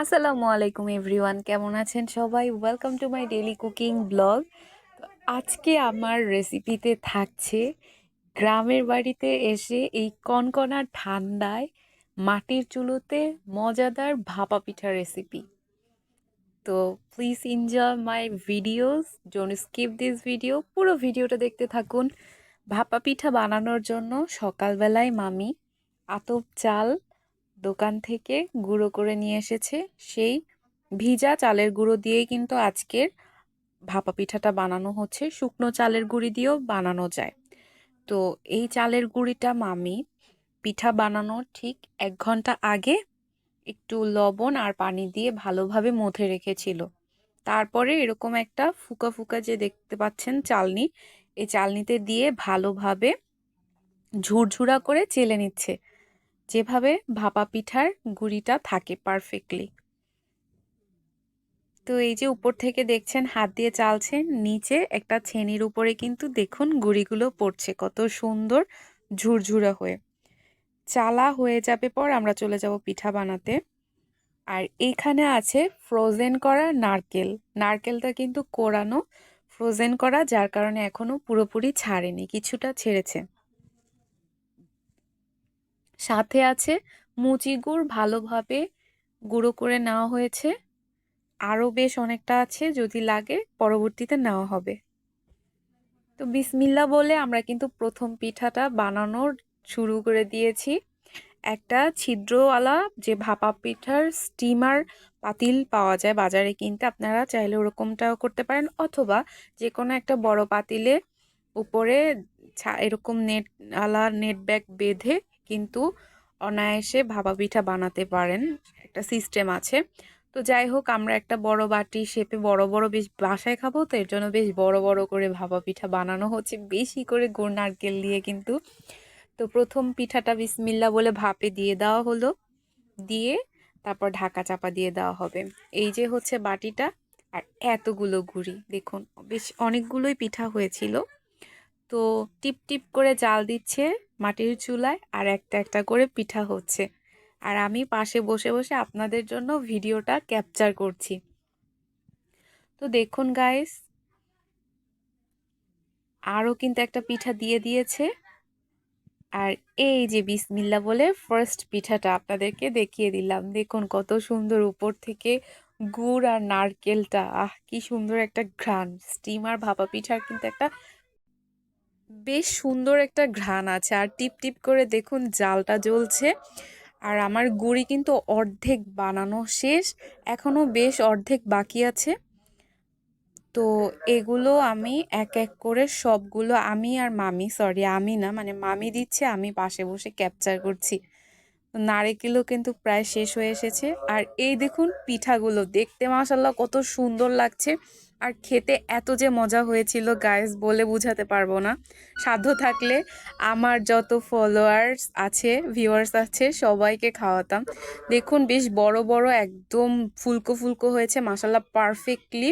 আসসালামু আলাইকুম এভরিওয়ান, কেমন আছেন সবাই? Welcome to my daily cooking blog আজকে আমার রেসিপিতে থাকছে গ্রামের বাড়িতে এসে এই কনকনা ঠান্ডায় মাটির চুলোতে মজাদার ভাপা পিঠা রেসিপি তো please enjoy my videos don't skip this video পুরো ভিডিওটা দেখতে থাকুন। ভাপা পিঠা বানানোর জন্য সকালবেলায় মামি আতপ চাল দোকান থেকে গুঁড়ো করে নিয়ে এসেছে। সেই ভিজা চালের গুঁড়ো দিয়েই কিন্তু আজকের ভাপা পিঠাটা বানানো হচ্ছে। শুকনো চালের গুঁড়ি দিয়েও বানানো যায়। তো এই চালের গুঁড়িটা মামি পিঠা বানানোর ঠিক এক ঘণ্টা আগে একটু লবণ আর পানি দিয়ে ভালোভাবে মথে রেখেছিল। তারপরে এরকম একটা ফুকা ফুকা যে দেখতে পাচ্ছেন চালনি, এই চালনিতে দিয়ে ভালোভাবে ঝুরঝুরা করে চেলে নিচ্ছে। যেভাবে ভাপা পিঠার গুড়িটা থাকে পারফেক্টলি তো এই যে উপর থেকে দেখছেন, হাত দিয়ে চালছেন, নিচে একটা ছেনির উপরে কিন্তু দেখুন গুড়িগুলো পড়ছে, কত সুন্দর ঝুরঝুরা হয়ে। চালা হয়ে যাবে পর আমরা চলে যাব পিঠা বানাতে। আর এইখানে আছে ফ্রোজেন করা নারকেল। নারকেলটা কিন্তু কোরানো ফ্রোজেন করা, যার কারণে এখনও পুরোপুরি ছাড়েনি, কিছুটা ছেড়েছে। সাথে আছে মুচি গুড় ভালোভাবে গুঁড়ো করে নেওয়া হয়েছে। আরও বেশ অনেকটা আছে যদি লাগে পরবর্তীতে নেওয়া হবে। তো বিসমিল্লা বলে আমরা কিন্তু প্রথম পিঠাটা বানানোর শুরু করে দিয়েছি। একটা ছিদ্রওয়ালা যে ভাপা পিঠার স্টিমার পাতিল পাওয়া যায় বাজারে কিনতে আপনারা চাইলে ওরকমটাও করতে পারেন অথবা যে কোনো একটা বড় পাতিলে উপরে এরকম নেট আলা নেট ব্যাগ বেঁধে কিন্তু অনায়াসে ভাপা পিঠা বানাতে পারেন। একটা সিস্টেম আছে। তো যাই হোক, আমরা একটা বড় বাটি শেপে বড় বড় বেশ বাসায় খাব, তো এর জন্য বেশ বড় বড় করে ভাপা পিঠা বানানো হচ্ছে। বেশি করে গুড়, নারকেল দিয়ে কিন্তু। তো প্রথম পিঠাটা বিসমিল্লা বলে ভাপে দিয়ে দেওয়া হলো। দিয়ে তারপর ঢাকা চাপা দিয়ে দেওয়া হবে। এই যে হচ্ছে বাটিটা আর এতগুলো গুড়ি, দেখুন, বেশ অনেকগুলোই পিঠা হয়েছিল। তো টিপ টিপ করে জাল দিচ্ছে। মাটির চুলায় আর একটা একটা করে পিঠা হচ্ছে। আর আমি পাশে বসে বসে আপনাদের জন্য ভিডিওটা ক্যাপচার করছি। তো দেখুন গাইস আরও কিন্তু একটা পিঠা দিয়ে দিয়েছে। আর এই যে বিসমিল্লা বলে ফার্স্ট পিঠাটা আপনাদেরকে দেখিয়ে দিলাম। দেখুন কত সুন্দর উপর থেকে গুড় আর নারকেলটা, আহ, কি সুন্দর একটা ঘ্রাণ। স্টিমার ভাপা পিঠার কিন্তু একটা বেশ সুন্দর একটা ঘ্রাণ আছে। আর টিপ টিপ করে দেখুন জালটা জ্বলছে। আর আমার গুড়ি কিন্তু অর্ধেক বানানো শেষ এখনও বেশ অর্ধেক বাকি আছে। তো এগুলো আমি এক এক করে সবগুলো আমি আর মামি সরি আমি না মানে মামি দিচ্ছে, আমি পাশে বসে ক্যাপচার করছি। নারিকেলও কিন্তু প্রায় শেষ হয়ে এসেছে। আর এই দেখুন পিঠাগুলো, দেখতে মাসাল্লাহ কত সুন্দর লাগছে। আর খেতে এত যে মজা হয়েছিল গাইস বলে বুঝাতে পারব না। সাধ্য থাকলে আমার যত ফলোয়ার্স আছে ভিউয়ার্স আছে, সবাইকে খাওয়াতাম। দেখুন, বেশ বড় বড় একদম ফুলকো ফুলকো হয়েছে মাসাল্লাহ পারফেক্টলি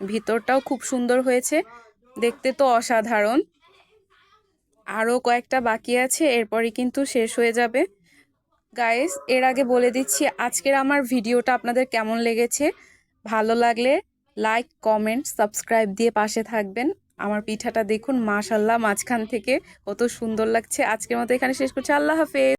ভিতরটাও খুব সুন্দর হয়েছে। দেখতে তো অসাধারণ। আরও কয়েকটা বাকি আছে, এরপরই কিন্তু শেষ হয়ে যাবে। গাইস এর আগে বলে দিচ্ছি, আজকের আমার ভিডিওটা আপনাদের কেমন লেগেছে? ভালো লাগলে লাইক কমেন্ট সাবস্ক্রাইব দিয়ে পাশে থাকবেন। আমার পিঠাটা দেখুন, মাশাল্লাহ, মাঝখান থেকে কত সুন্দর লাগছে। আজকের মতো এখানে শেষ করছি। আল্লাহ হাফেজ।